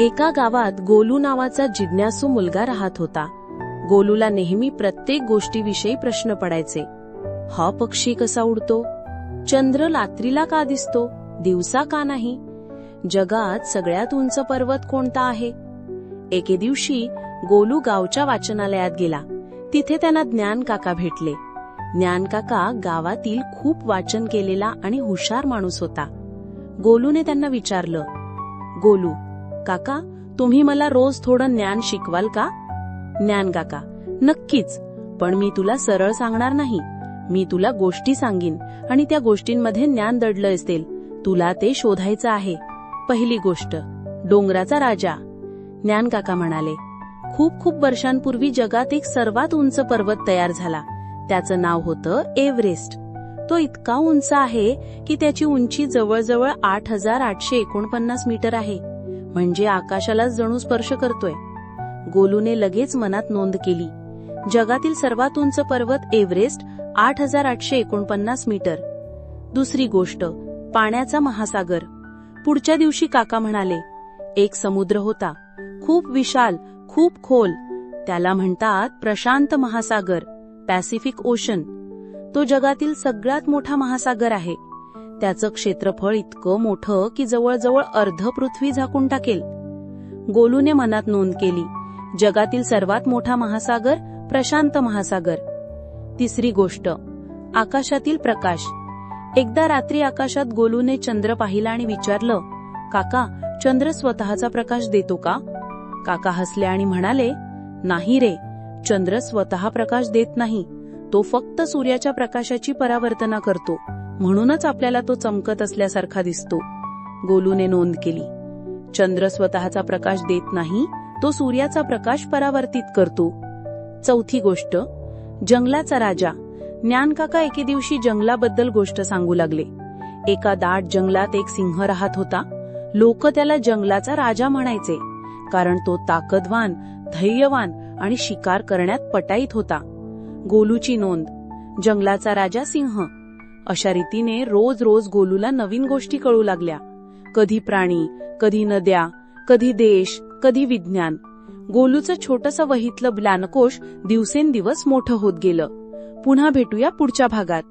एका गावात गोलू नावाचा जिज्ञासू मुलगा राहत होता. गोलूला नेहमी प्रत्येक गोष्टीविषयी प्रश्न पडायचे. हा पक्षी कसा उडतो? चंद्र रात्रीला का दिसतो? दिवसा का नाही? जगात सगळ्यात उंच पर्वत कोणता आहे? एके दिवशी गोलू गावच्या वाचनालयात गेला. तिथे त्यांना ज्ञान काका भेटले. ज्ञान काका गावातील खूप वाचन केलेला आणि हुशार माणूस होता. गोलूने त्यांना विचारलं गोलू काका तुम्ही मला रोज थोडं ज्ञान शिकवाल का? ज्ञान काका नक्कीच पण मी तुला सरळ सांगणार नाही. मी तुला गोष्टी सांगीन आणि त्या गोष्टींमध्ये ज्ञान दडलं असेल तुला ते शोधायचं आहे. पहिली गोष्ट डोंगराचा राजा. ज्ञान काका म्हणाले खूप खूप वर्षांपूर्वी जगात एक सर्वात उंच पर्वत तयार झाला. त्याचं नाव होतं एव्हरेस्ट. तो इतका उंच आहे की त्याची उंची जवळजवळ आठ हजार आठशे एकोणपन्नास मीटर आहे. म्हणजे आकाशालाच जणू स्पर्श करतोय. गोलूने लगेच मनात नोंद केली. जगातील सर्वात उंच पर्वत एव्हरेस्ट आठ हजार आठशे एकोणपन्नास मीटर. दुसरी गोष्ट पाण्याचा महासागर. पुढच्या दिवशी काका म्हणाले एक समुद्र होता. खूप विशाल खूप खोल. त्याला म्हणतात प्रशांत महासागर पॅसिफिक ओशन. तो जगातील सगळ्यात मोठा महासागर आहे. त्याचं क्षेत्रफळ इतकं मोठं की जवळजवळ अर्ध पृथ्वी झाकून टाकेल. गोलूने मनात नोंद केली जगातील सर्वात मोठा महासागर प्रशांत महासागर. तिसरी गोष्ट आकाशातील प्रकाश. एकदा रात्री आकाशात गोलूने चंद्र पाहिला आणि विचारलं काका चंद्र स्वतःचा प्रकाश देतो का? काका हसले आणि म्हणाले नाही रे चंद्र स्वतः प्रकाश देत नाही. तो फक्त सूर्याच्या प्रकाशाची परावर्तना करतो. म्हणूनच आपल्याला तो चमकत असल्यासारखा दिसतो. गोलूने नोंद केली. चंद्र स्वतःचा प्रकाश देत नाही तो सूर्याचा प्रकाश परावर्तित करतो. चौथी गोष्ट जंगलाचा राजा. ज्ञानकाका एके दिवशी जंगलाबद्दल गोष्ट सांगू लागले. एका दाट जंगलात एक सिंह राहत होता. लोक त्याला जंगलाचा राजा म्हणायचे कारण तो ताकदवान धैर्यवान आणि शिकार करण्यात पटाईत होता. गोलूची नोंद जंगलाचा राजा सिंह. अशा रीतीने रोज रोज गोलूला नवीन गोष्टी कळू लागल्या. कधी प्राणी कधी नद्या कधी देश कधी विज्ञान. गोलूचं छोटस वहीतलं ज्ञानकोश दिवसेंदिवस मोठं होत गेलं. पुन्हा भेटूया पुढच्या भागात.